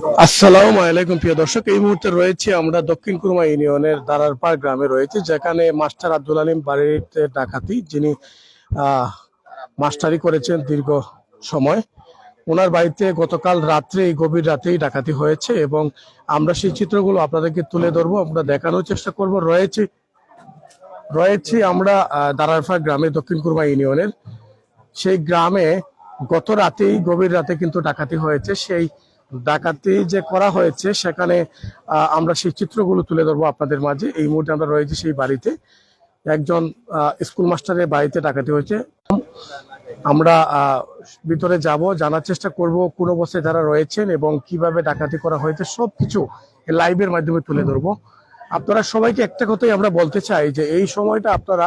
আসসালামু আলাইকুম, প্রিয় দর্শক। এই মুহূর্তে রয়েছে আমরা দক্ষিণ কুরমা ইউনিয়নের দারারপাড় গ্রামে রয়েছে, যেখানে মাস্টার আব্দুল আলিম বাড়িতে ডাকাতি, যিনি মাস্টারি করেছেন দীর্ঘ সময়। ওনার বাড়িতে গতকাল রাত্রে, এই গভীর রাতেই ডাকাতি হয়েছে এবং আমরা সেই চিত্রগুলো আপনাদেরকে তুলে ধরবো, আমরা দেখানোর চেষ্টা করব। রয়েছে রয়েছে আমরা দারারপাড় গ্রামে দক্ষিণ কুরমা ইউনিয়নের। সেই গ্রামে গত রাতেই, গভীর রাতে কিন্তু ডাকাতি হয়েছে। সেই ডাকাতি যে করা হয়েছে, সেখানে আমরা সেই চিত্রগুলো তুলে ধরবো আপনাদের মাঝে। এই মুহূর্তে আমরা রয়েছি সেই বাড়িতে। একজন স্কুল মাস্টারের বাড়িতে ডাকাতি হয়েছে। আমরা ভিতরে যাব, জানার চেষ্টা করব কোন অবস্থায় যারা রয়েছেন এবং কীভাবে ডাকাতি করা হয়েছে, সবকিছু লাইভের মাধ্যমে তুলে ধরবো। আপনারা সবাইকে একটা কথাই আমরা বলতে চাই যে, এই সময়টা আপনারা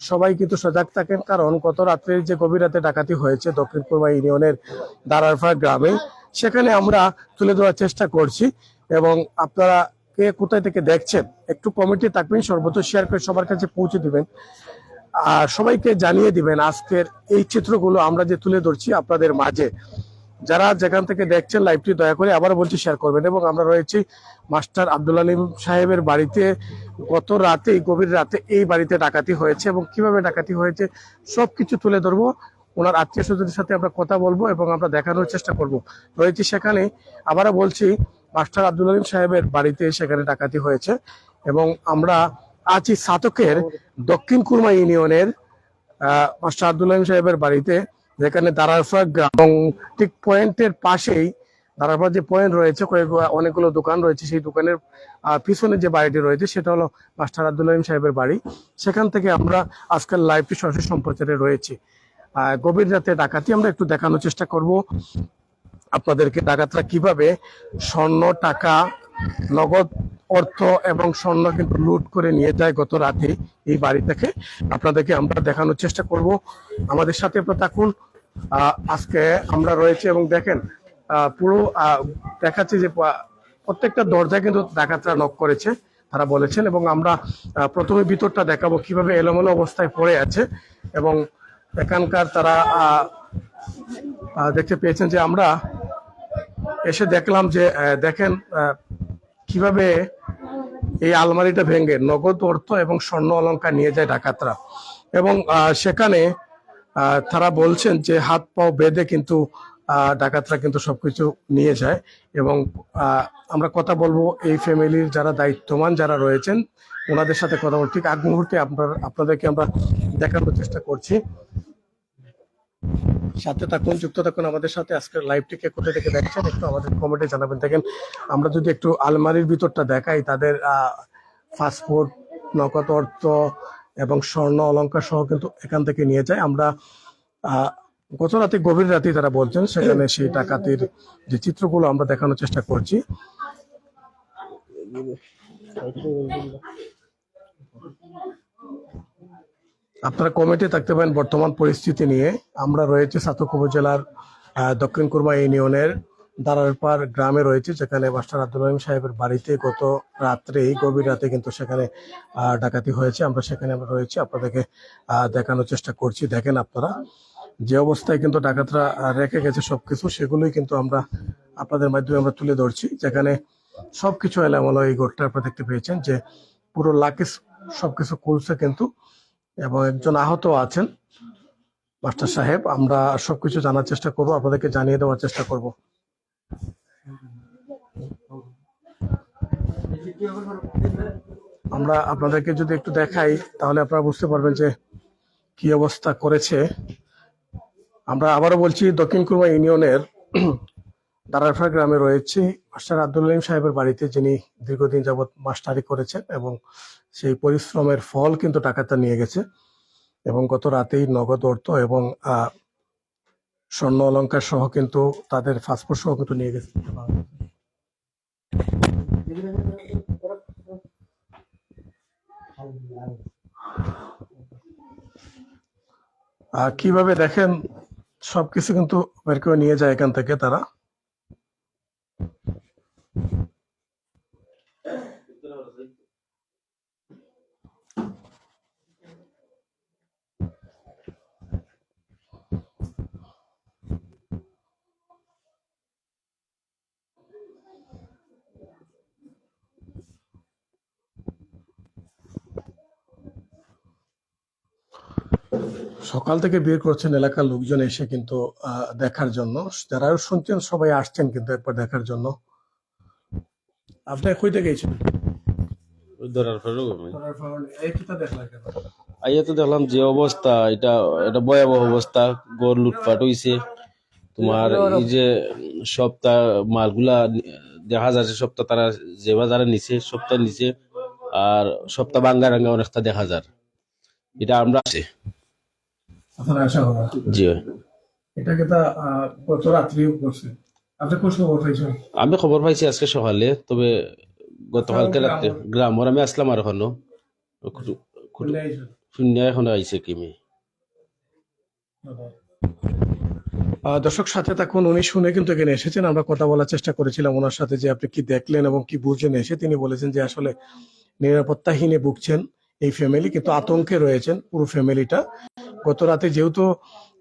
সবাই কিন্তু সজাগ থাকেন, কারণ গত রাত্রে যে গভীর রাতে ডাকাতি হয়েছে দক্ষিণ পূর্ব ইউনিয়নের দারারফা গ্রামে সেখানে আমরা তুলে ধরার চেষ্টা করছি এবং আপনারা কে কোথায় থেকে দেখছেন, একটু কমিটি থাকবেন, সর্বত্র শেয়ার করে সবার কাছে পৌঁছে দিবেন। আর সবাইকে জানিয়ে দিবেন, আজকের এই চিত্রগুলো আমরা যে তুলে ধরছি আপনাদের মাঝে। যারা যেখান থেকে দেখছেন লাইভটি দয়া করে আবার বলছি শেয়ার করবেন। এবং আমরা রয়েছি মাস্টার আব্দুল আলিম সাহেবের বাড়িতে। গত রাতে গভীর রাতে এই বাড়িতে ডাকাতি হয়েছে এবং কীভাবে ডাকাতি হয়েছে, সবকিছু তুলে ধরবো। ওনার আত্মীয় স্বজনের সাথে আমরা কথা বলব এবং আমরা দেখানোর চেষ্টা করব। রয়েছি সেখানে। আবারও বলছি, মাস্টার আব্দুল আলিম সাহেবের বাড়িতে সেখানে ডাকাতি হয়েছে এবং আমরা আছি সাতকের দক্ষিণ কুরমা ইউনিয়নের মাস্টার আব্দুল আলিম সাহেবের বাড়িতে, যেখানে দারারফা গ্রাম এবং ঠিক পয়েন্টের পাশেই, দারারফা যে পয়েন্ট রয়েছে, কয়েক- অনেকগুলো দোকান রয়েছে, সেই দোকানের পিছনে যে বাড়িটি রয়েছে, সেটা হলো মাস্টার আব্দুল আলিম সাহেবের বাড়ি। সেখান থেকে আমরা আজকাল লাইভটি সরাসরি সম্প্রচারে রয়েছে। গভীর রাতে ডাকাতি আমরা একটু দেখানোর চেষ্টা করব। আপনাদেরকে ডাকাতরা কীভাবে স্বর্ণ, টাকা, নগদ অর্থ এবং স্বর্ণ কিন্তু লুট করে নিয়ে যায় গত রাতে এই বাড়ি থেকে, আপনাদেরকে আমরা দেখানোর চেষ্টা করব। আমাদের সাথে থাকুন। আজকে আমরা রয়েছে এবং দেখেন পুরো দেখাচ্ছে যে প্রত্যেকটা দরজায় কিন্তু ডাকাতরা নক করেছে, তারা বলেছেন এবং আমরা প্রথমে ভিতরটা দেখাবো কীভাবে এলোমেলো অবস্থায় পড়ে আছে এবং এখানকার তারা দেখতে পেয়েছেন যে আমরা এসে দেখলাম যে দেখেন কীভাবে এই আলমারিটা ভেঙে নগদ অর্থ এবং স্বর্ণ অলঙ্কার নিয়ে যায় ডাকাতরা। এবং সেখানে তারা বলছেন যে হাত পাও বেঁধে কিন্তু ডাকাতরা কিন্তু সবকিছু নিয়ে যায় এবং আমরা কথা বলব এই ফ্যামিলির যারা দায়িত্বমান যারা রয়েছেন, ওনাদের সাথে কথা বলব। ঠিক আগ মুহূর্তে আপনার, আপনাদেরকে আমরা দেখানোর চেষ্টা করছি। সাথে থাকুন, যুক্ত থাকুন আমাদের সাথে। আজকের লাইভটিকে কোথা থেকে দেখছেন একটু আমাদের কমেন্টে জানাবেন। দেখেন, আমরা যদি একটু আলমারির ভিতরটা দেখাই, তাদের ফাস্টফুড নগদ অর্থ এবং স্বর্ণ অলংকার সহ কিন্তু এখান থেকে নিয়ে যায়। আমরা গত রাতে, গভীর রাতে তারা বলছেন, সেখানে সেই ডাকাতির যে চিত্রগুলো আমরা দেখানোর চেষ্টা করছি। আপনারা কমিটি থাকতে পারেন বর্তমান পরিস্থিতি নিয়ে। আমরা রয়েছে সাতক উপজেলার দক্ষিণ কুরমা ইউনিয়নের দারারপাড় গ্রামে রয়েছে, যেখানে মাস্টার আব্দুল রহিম সাহেবের বাড়িতে গত রাত্রে গভীর রাতে কিন্তু সেখানে ডাকাতি হয়েছে। আমরা সেখানে আমরা রয়েছি, আপনাদেরকে দেখানোর চেষ্টা করছি। দেখেন আপনারা যে অবস্থায় কিন্তু ডাকাতরা রেখে গেছে সবকিছু, সেগুলোই কিন্তু আমরা আপনাদের মাধ্যমে আমরা তুলে ধরছি, যেখানে সবকিছু এলামেলো এই গোটটা আপনারা দেখতে পেয়েছেন যে পুরো লাকিস সবকিছু খুলছে কিন্তু, এবং একজন আহত আছেন মাস্টার সাহেব। আমরা সবকিছু জানার চেষ্টা করব, আপনাদেরকে জানিয়ে দেওয়ার চেষ্টা করব। আমরা আপনাদেরকে যদি একটু দেখাই, তাহলে আপনারা বুঝতে পারবেন যে কি অবস্থা করেছে। আমরা আবারও বলছি, দক্ষিণ কুরমা ইউনিয়নের দারারফা গ্রামে রয়েছে মাস্টার আব্দুল আলিম সাহেবের বাড়িতে, যিনি দীর্ঘদিন যাবৎ মাস্টারি করেছেন এবং সেই পরিশ্রমের ফল কিন্তু টাকাটা নিয়ে গেছে এবং গত রাতেই নগদ অর্থ এবং স্বর্ণ অলংকার সহ কিন্তু তাদের পাসপোর্ট সহ কিন্তু নিয়ে গেছে। কীভাবে দেখেন সবকিছু কিন্তু বের করে নিয়ে যায় এখান থেকে তারা সকাল থেকে বের করছেন এলাকার লোকজন এসে কিন্তু দেখার জন্য। যারা শুনছেন সবাই আসছেন কিন্তু একবার দেখার জন্য। আপনি ধরার আমি। দেখলেন কেন? আইয়া তো দেখলাম যে অবস্থা এটা এটা ভয়াবহ অবস্থা। গড় লুটপাট হইছে। তোমার এই যে সপ্তাহ মালগুলা দেখা যাচ্ছে সপ্তাহ তারা যে বাজারে নিচে সপ্তাহ নিচে আর সপ্তাহ বাঙ্গা রাঙ্গা অনেকটা দেখা যায়। এটা আমরা আপনার আশা করা। জি এটা কিতা রাত্রিও করছে। আপনি কোন খবর পাইছেন? আমি খবর পাইছি আজকে সকালে তবে গতকালকে রাত্রে গ্রামর আমি আসলাম আর এখনও। শূন্য এখন আইছে কিমি দর্শক সাথে থাকুন উনি শুনে কিন্তু এখানে এসেছেন। আমরা কথা বলার চেষ্টা করেছিলাম ওনার সাথে যে আপনি কি দেখলেন এবং কি বুঝলেন এসে। তিনি বলেছেন যে আসলে নিরাপত্তাহীনে ভুগছেন এই ফ্যামিলি কিন্তু আতঙ্কে রয়েছেন পুরো ফ্যামিলিটা গত রাতে যেহেতু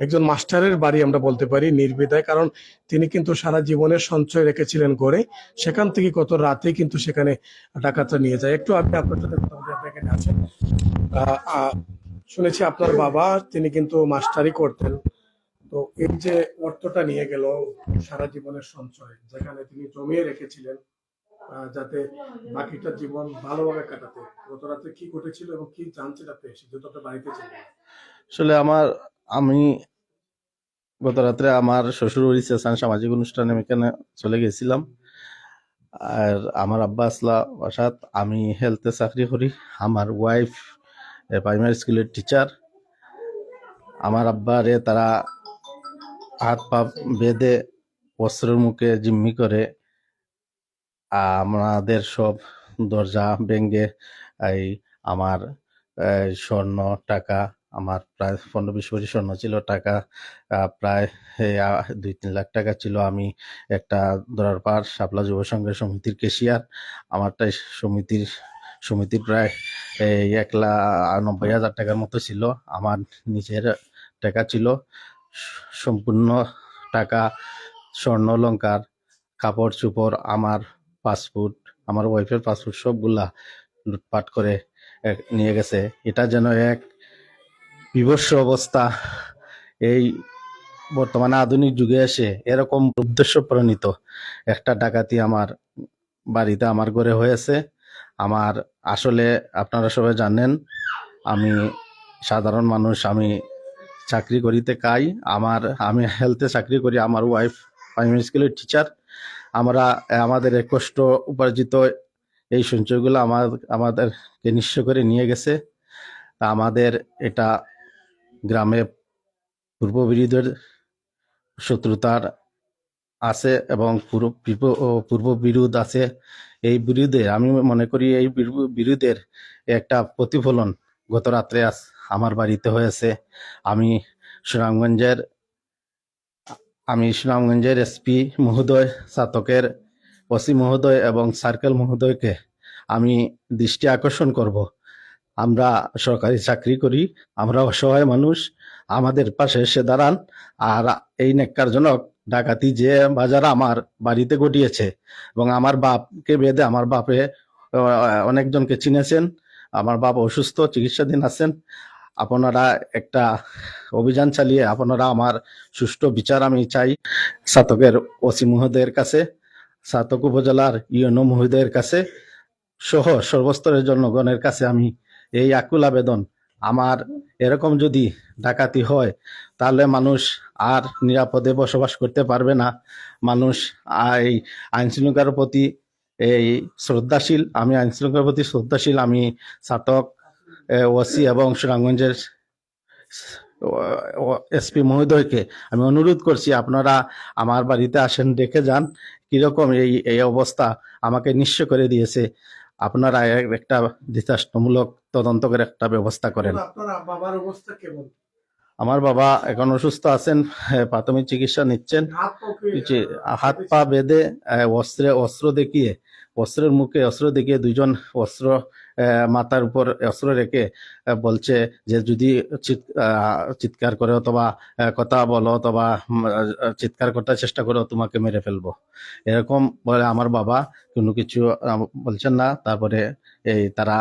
একজন মাস্টারের বাড়ি আমরা বলতে পারি নির্বিধায় কারণ তিনি কিন্তু সারা জীবনের সঞ্চয় রেখেছিলেন গড়ে, সেখান থেকে গত রাতে কিন্তু সেখানে ডাকাতরা নিয়ে যায়। একটু আপনি আপনার সাথে কথা বলতে এখানে আছেন। শুনেছি আপনার বাবা, তিনি কিন্তু মাস্টারি করতেন। তো এই যে অর্থটা নিয়ে গেল সারা জীবনের সঞ্চয়, যেখানে তিনি জমিয়ে রেখেছিলেন যাতে বাকিটা জীবন ভালোভাবে কাটাতে। গত রাতে কি ঘটেছিল এবং কি জানছে আপনি এসে যেহেতু বাড়িতে ছিলেন। আসলে আমার, আমি গত রাত্রে আমার শ্বশুর বাড়ি চেসান সামাজিক অনুষ্ঠানে আমি এখানে চলে গেছিলাম। আর আমার আব্বা আসলা বাসাত, আমি হেলথে চাকরি করি। আমার ওয়াইফ প্রাইমারি স্কুলের টিচার আমার আব্বারে তারা হাত পা বেঁধে অস্ত্রের মুখে জিম্মি করে, আমাদের সব দরজা ভেঙ্গে এই আমার স্বর্ণ টাকা আমার প্রায় পনেরো বিশ ভরি স্বর্ণ ছিল, টাকা প্রায় দুই তিন লাখ টাকা ছিল। আমি একটা ধরার পার শাপলা যুব সংঘের সমিতির কেশিয়ার আমারটা সমিতির সমিতির প্রায় এক লাখ নব্বই হাজার টাকার মতো ছিল। আমার নিজের টাকা ছিল। সম্পূর্ণ টাকা, স্বর্ণ, অলংকার, কাপড়, চোপড়, আমার পাসপোর্ট, আমার ওয়াইফের পাসপোর্ট সবগুলা লুটপাট করে নিয়ে গেছে। এটা যেন এক বিভৎস অবস্থা এই বর্তমানে আধুনিক যুগে এসে এরকম উদ্দেশ্য প্রণীত। একটা ডাকাতি আমার বাড়িতে আমার ঘরে হয়েছে। আমার আসলে আপনারা সবাই জানেন, আমি সাধারণ মানুষ, আমি চাকরি করিতে কাই। আমার, আমি হেলথে চাকরি করি, আমার ওয়াইফ প্রাইমারি স্কুলের টিচার আমরা, আমাদের কষ্ট উপার্জিত এই সঞ্চয়গুলো আমার আমাদেরকে নিঃস্ব করে নিয়ে গেছে। আমাদের এটা গ্রামে পূর্ব বিরোধীদের শত্রুতার আছে এবং পূর্ব, পূর্ব- বিরোধ আছে। এই বিরোধে আমি মনে করি এই বিরো- বিরোধের একটা প্রতিফলন গত রাত্রে আজ- আমার বাড়িতে হয়েছে। আমি সুনামগঞ্জের আমি সুনামগঞ্জের এসপি মহোদয় স্নাতকের ওসি মহোদয় এবং সার্কেল মহোদয়কে আমি দৃষ্টি আকর্ষণ করব। আমরা সরকারি চাকরি করি আমরা অসহায় মানুষ, আমাদের পাশে এসে দাঁড়ান। আর এই নেককারজনক ডাকাতি যে বাজার আমার বাড়িতে ঘটিয়েছে এবং আমার বাপকে বেঁধে, আমার বাপে অনেকজনকে চিনেছেন, আমার বাপ অসুস্থ, চিকিৎসাধীন আছেন, আপনারা একটা অভিযান চালিয়ে আপনারা আমার সুষ্ঠু বিচার আমি চাই স্নাতকের ওসি মহোদয়ের কাছে স্নাতক উপজেলার ইউনো মহোদয়ের কাছে, সহ সর্বস্তরের জনগণের কাছে আমি এই আকুল আবেদন। আমার এরকম যদি ডাকাতি হয়, তাহলে মানুষ আর নিরাপদে বসবাস করতে পারবে না। মানুষ এই আইন শৃঙ্খলার প্রতি এই শ্রদ্ধাশীল, আমি আইন শৃঙ্খলার প্রতি শ্রদ্ধাশীল, আমি স্নাতক ওসি এবং সুনামগঞ্জের এসপি মহোদয়কে আমি অনুরোধ করছি, আপনারা আমার বাড়িতে আসেন, দেখে যান, কীরকম এই এই অবস্থা আমাকে নিঃস্ব করে দিয়েছে। আপনারা এক- একটা দৃষ্টান্তমূলক তদন্ত করে একটা ব্যবস্থা করেন। বাবার অবস্থা কেমন? আমার বাবা এখন অসুস্থ আছেন প্রাথমিক চিকিৎসা নিচ্ছেন। হাত পা যে হাত পা বেঁধে অস্ত্রে অস্ত্র দেখিয়ে অস্ত্রের মুখে অস্ত্র দেখিয়ে দুজন অস্ত্র মাথার উপর অস্ত্র রেখে বলছে যে যদি চিৎ- চিৎকার করে অথবা কথা বলো অথবা চিৎকার করতে চেষ্টা করো তোমাকে মেরে ফেলব। এরকম বলে আমার বাবা কোনো কিছু বলছেন না। তারপরে এই তারা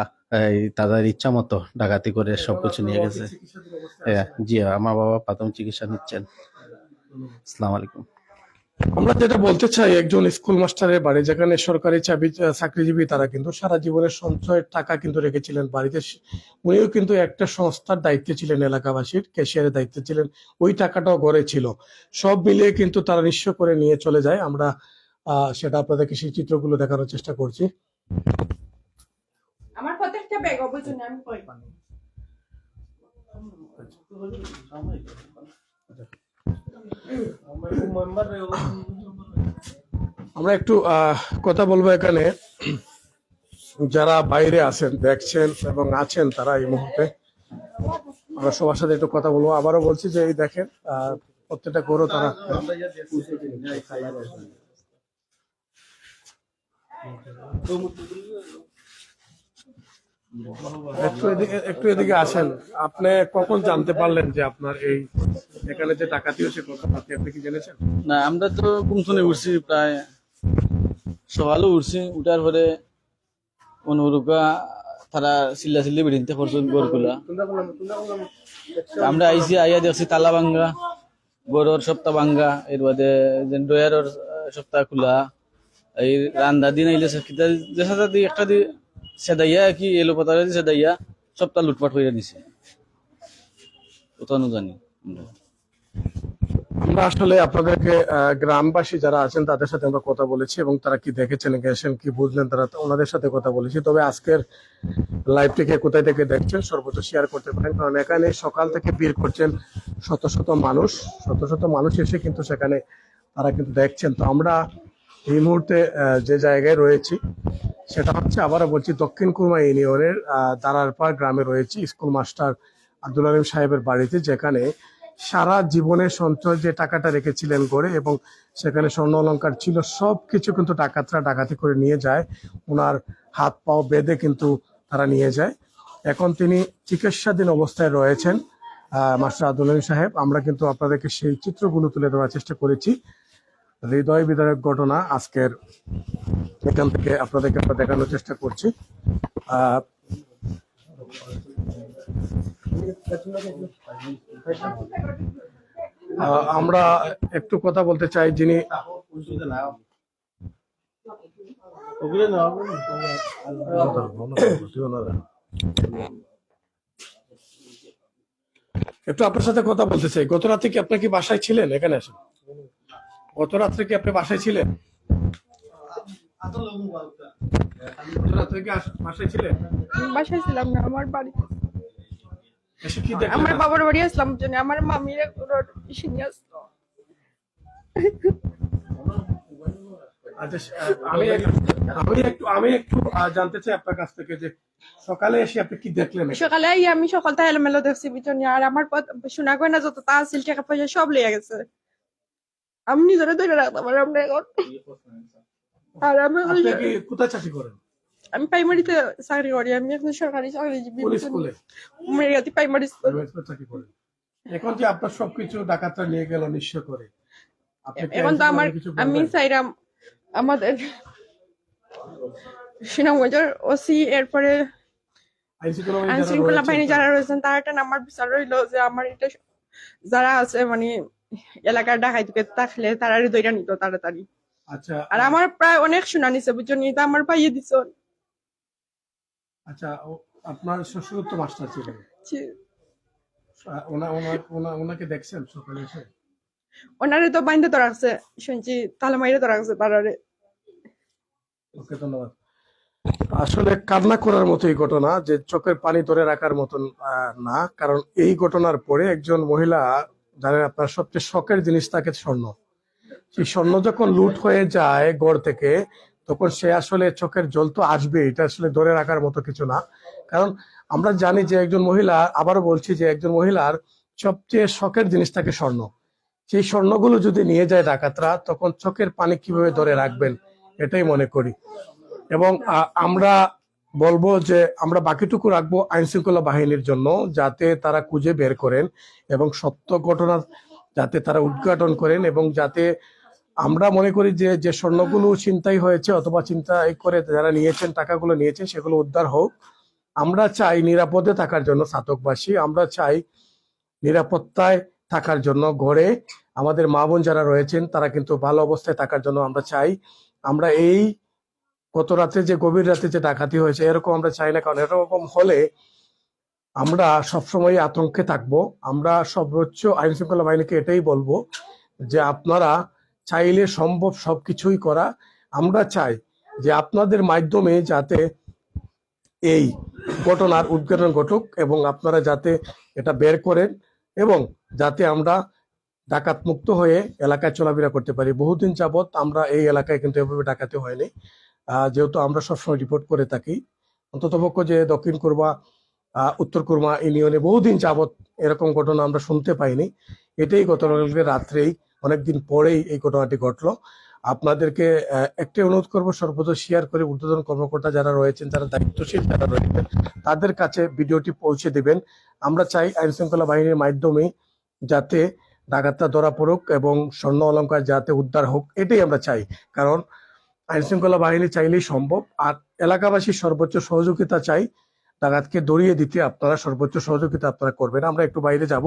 এই তাদের ইচ্ছা মতো ডাকাতি করে সবকিছু নিয়ে গেছে। হ্যাঁ, জি আমার বাবা প্রাথমিক চিকিৎসা নিচ্ছেন। আসসালামু আলাইকুম। আমরা যেটা বলতে চাই একজন স্কুল মাস্টারের বাড়ি যেখানে সরকারি চাবি চাকরিজীবী তারা কিন্তু সারা জীবনের সঞ্চয়ের টাকা কিন্তু রেখেছিলেন বাড়িতে। উনিও কিন্তু একটা সংস্থার দায়িত্বে ছিলেন এলাকাবাসীর ক্যাশিয়ারের দায়িত্বে ছিলেন। ওই টাকাটাও গড়ে ছিল। সব মিলিয়ে কিন্তু তারা নিঃস্ব করে নিয়ে চলে যায়। আমরা সেটা আপনাদেরকে সেই চিত্রগুলো দেখানোর চেষ্টা করছি। আমার প্রত্যেকটা ব্যাগ আমি কই আমরা একটু কথা বলব এখানে। যারা বাইরে আছেন, দেখছেন এবং আছেন তারা এই মুহূর্তে, আমরা সবার সাথে একটু কথা বলব। আবারও বলছি যে, এই দেখেন প্রত্যেকটা গরু তারা একটু এদিকে একটু এদিকে আসেন। আপনি কখন জানতে পারলেন যে আপনার এই এখানে যে ডাকাতি হয়েছে কখন আপনি কি জেনেছেন? না, আমরা তো কুমসনে উঠছি প্রায়, সকালে উঠছি উঠার পরে অনুরূপা তারা চিল্লা চিল্লি বেরিয়ে করছেন গরগুলা আমরা আইসি আইয়া দেখছি তালা ভাঙ্গা, গরুর সপ্তাহ ভাঙ্গা, এর বাদে যে ডয়ারের সপ্তাহ খোলা, এই রান্দা দিন আইলে কিতা যে সাথে একটা দি সেদাইয়া কি এলো পাতারে সেদাইয়া সপ্তাহ লুটপাট হইয়া দিছে। ওটা জানি আমরা আসলে আপনাদেরকে গ্রামবাসী যারা আছেন, তাদের সাথে আমরা কথা বলেছি এবং তারা কি দেখেছেন গেছেন কি বুঝলেন, তারা ওনাদের সাথে কথা বলেছি। তবে আজকের লাইভটিকে কোথায় থেকে দেখছেন, সর্বোচ্চ শেয়ার করতে পারেন, কারণ এখানে সকাল থেকে ভিড় করছেন শত শত মানুষ, শত শত মানুষ এসে কিন্তু সেখানে তারা কিন্তু দেখছেন। তো আমরা এই মুহূর্তে যে জায়গায় রয়েছি সেটা হচ্ছে আবারও বলছি দক্ষিণ কুরমা ইউনিয়নের দারারপাড় গ্রামে রয়েছে স্কুল মাস্টার আব্দুল আলিম সাহেবের বাড়িতে, যেখানে সারা জীবনের সঞ্চয় যে টাকাটা রেখেছিলেন গড়ে এবং সেখানে স্বর্ণ অলঙ্কার ছিল সব কিছু কিন্তু ডাকাতরা ডাকাতি করে নিয়ে যায়। ওনার হাত পাও বেঁধে কিন্তু তারা নিয়ে যায়। এখন তিনি চিকিৎসাধীন অবস্থায় রয়েছেন মাস্টার আব্দুল আলিম সাহেব। আমরা কিন্তু আপনাদেরকে সেই চিত্রগুলো তুলে ধরার চেষ্টা করেছি। হৃদয় বিদারক ঘটনা আজকের এখান থেকে আপনাদেরকে আমরা দেখানোর চেষ্টা করছি। আমরা একটু কথা বলতে চাই যিনি একটু আপনার সাথে কথা বলতে চাই। গত রাতে কি আপনি কি বাসায় ছিলেন? এখানে আসেন গত রাত্রে কি আপনি বাসায় ছিলেন? গত রাত্রে কি বাসায় ছিলেন? বাসায় ছিলাম না আমার বাড়ি। এসে কি দেখলেন? আমার বাবার বাড়ি আসলাম জন্য আমার মামির ইসে নিয়ে আসলো। আচ্ছা আমি এক- আমি একটু আমি একটু জানতে চাই আপনার কাছ থেকে যে সকালে এসে আপনি কি দেখলেন? সকালে আমি সকালটা এলোমেলো দেখছি বিচনি আর আমার পথ- শোনা গয় যত তা আছিল টাকা পয়সা সব লেগে গেছে। আমি নিজেরা ধরে রাখতে পারি আমরা এখন আর আমি কোথায় চাকরি করেন? আমি প্রাইমারিতে চাকরি করি আমি এখন সরকারি চাকরিজীবী মেরিয়াতি প্রাইমারি চাকরি করেন। এখন যে আপনার সবকিছু ডাকাতরা নিয়ে গেল নিঃস্ব করে। এখন তো আমার আমি চাইরাম আমাদের সুনামগঞ্জের ওসি এরপরে আইনশৃঙ্খলা আইন শৃঙ্খলা বাহিনী যারা রয়েছেন তার একটা নাম্বার বিচার রইল যে আমার এটা যারা আছে মানে এলাকার ডাকাইতে থাকলে তারা নিত তাড়াতাড়ি। আচ্ছা আর আমার প্রায় অনেক শোনা নিছে বুঝছ? নি তা আমার পাইয়ে দিছ। আচ্ছা আপনার শ্বশুর তো মাস্টার ছিলেন ওনা- ওনা- ওনা- ওনাকে দেখছেন সকালে এসে? ওনারে তো বাইন্দে তো রাখছে শুনছি তাহলে মাইরে তো রাখছে তারারে ওকে ধন্যবাদ। আসলে কান্না করার মতো এই ঘটনা যে চোখের পানি ধরে রাখার মতন না কারণ এই ঘটনার পরে একজন মহিলা জানেন আপনার সবচেয়ে শখের জিনিস তাকে স্বর্ণ। সেই স্বর্ণ যখন লুট হয়ে যায় গড় থেকে, তখন সে আসলে চোখের জল তো আসবে এটা আসলে ধরে রাখার মতো কিছু না। কারণ আমরা জানি যে একজন মহিলা, আবারও বলছি যে একজন মহিলার সবচেয়ে শখের জিনিস তাকে স্বর্ণ। সেই স্বর্ণগুলো যদি নিয়ে যায় ডাকাতরা, তখন চোখের পানি কীভাবে ধরে রাখবেন, এটাই মনে করি। এবং আমরা বলব যে আমরা বাকিটুকু রাখব আইন শৃঙ্খলা বাহিনীর জন্য যাতে তারা খুঁজে বের করেন এবং সত্য ঘটনা যাতে তারা উদ্ঘাটন করেন এবং যাতে আমরা মনে করি যে যে স্বর্ণগুলো চিন্তাই হয়েছে অথবা চিন্তাই করে যারা নিয়েছেন, টাকাগুলো নিয়েছেন, সেগুলো উদ্ধার হোক। আমরা চাই নিরাপদে থাকার জন্য সাতকবাসী। আমরা চাই নিরাপত্তায় থাকার জন্য ঘরে আমাদের মা বোন যারা রয়েছেন, তারা কিন্তু ভালো অবস্থায় থাকার জন্য আমরা চাই। আমরা এই গত রাতে যে গভীর রাতে যে ডাকাতি হয়েছে, এরকম আমরা চাই না, কারণ এরকম হলে আমরা সবসময় আতঙ্কে থাকব। আমরা সর্বোচ্চ আইন শৃঙ্খলা বাহিনীকে এটাই বলব যে আপনারা চাইলে সম্ভব সবকিছুই করা। আমরা চাই যে আপনাদের মাধ্যমে যাতে এই ঘটনার উদ্ঘাটন ঘটুক এবং আপনারা যাতে এটা বের করেন এবং যাতে আমরা ডাকাত মুক্ত হয়ে এলাকায় চলাফেরা করতে পারি। বহুদিন যাবত আমরা এই এলাকায় কিন্তু এভাবে ডাকাতি হয়নি। যেহেতু আমরা সবসময় রিপোর্ট করে থাকি, অন্ততপক্ষ যে দক্ষিণ কুরমা উত্তর কুরমা ইউনিয়নে বহুদিন যাবৎ এরকম ঘটনা আমরা শুনতে পাইনি। এটাই গতকালকে রাত্রেই, অনেকদিন পরেই এই ঘটনাটি ঘটলো। আপনাদেরকে একটাই অনুরোধ করব সর্বদা শেয়ার করে ঊর্ধ্বতন কর্মকর্তা যারা রয়েছেন, যারা দায়িত্বশীল যারা রয়েছেন, তাদের কাছে ভিডিওটি পৌঁছে দেবেন। আমরা চাই আইন শৃঙ্খলা বাহিনীর মাধ্যমে যাতে ডাকাতটা ধরা পড়ুক এবং স্বর্ণ অলঙ্কার যাতে উদ্ধার হোক, এটাই আমরা চাই। কারণ আইন শৃঙ্খলা বাহিনী চাইলেই সম্ভব, আর এলাকাবাসীর সর্বোচ্চ সহযোগিতা চাই। ডাকাতকে দড়িয়ে দিতে আপনারা সর্বোচ্চ সহযোগিতা আপনারা করবেন। আমরা একটু বাইরে যাব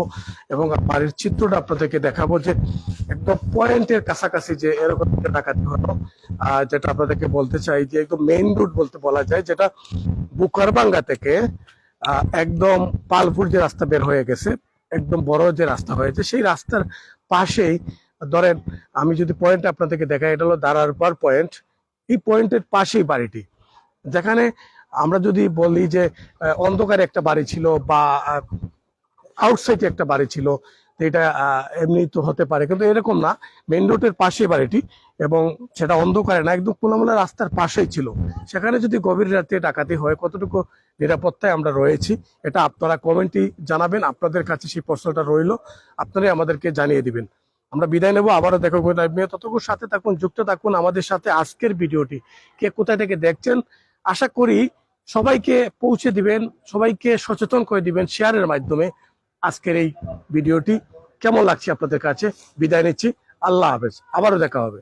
এবং বাড়ির চিত্রটা আপনাদেরকে দেখাবো যে একদম পয়েন্টের কাছাকাছি যে এরকম ডাকাতি হলো যেটা আপনাদেরকে বলতে চাই যে একদম মেইন রুট বলতে বলা যায়, যেটা বুকারবাঙ্গা থেকে একদম পালপুর যে রাস্তা বের হয়ে গেছে, একদম বড় যে রাস্তা হয়েছে, সেই রাস্তার পাশেই ধরেন আমি যদি পয়েন্ট আপনাদেরকে দেখাই, এটা হলো দাঁড়ারপার পয়েন্ট। এই পয়েন্টের পাশেই বাড়িটি। যেখানে আমরা যদি বলি যে অন্ধকারে একটা বাড়ি ছিল বা আউটসাইডে একটা বাড়ি ছিল এটা এমনি তো হতে পারে। কিন্তু এরকম না। মেন রোডের পাশে বাড়িটি এবং সেটা অন্ধকারে না, একদম খোলামেলা রাস্তার পাশেই ছিল। সেখানে যদি গভীর রাতে ডাকাতি হয়, কতটুকু নিরাপত্তায় আমরা রয়েছি, এটা আপনারা কমেন্টই জানাবেন। আপনাদের কাছে সেই প্রশ্নটা রইল। আপনারাই আমাদেরকে জানিয়ে দিবেন। আমরা বিদায় নেব, আবারও দেখো নিয়ে। ততক্ষণ সাথে থাকুন, যুক্ত থাকুন আমাদের সাথে আজকের ভিডিওটি। কে কোথায় থেকে দেখছেন? আশা করি সবাইকে পৌঁছে দিবেন, সবাইকে সচেতন করে দিবেন শেয়ারের মাধ্যমে আজকের এই ভিডিওটি। কেমন লাগছে আপনাদের কাছে? বিদায় নিচ্ছি। আল্লাহ হাফেজ। আবারও দেখা হবে।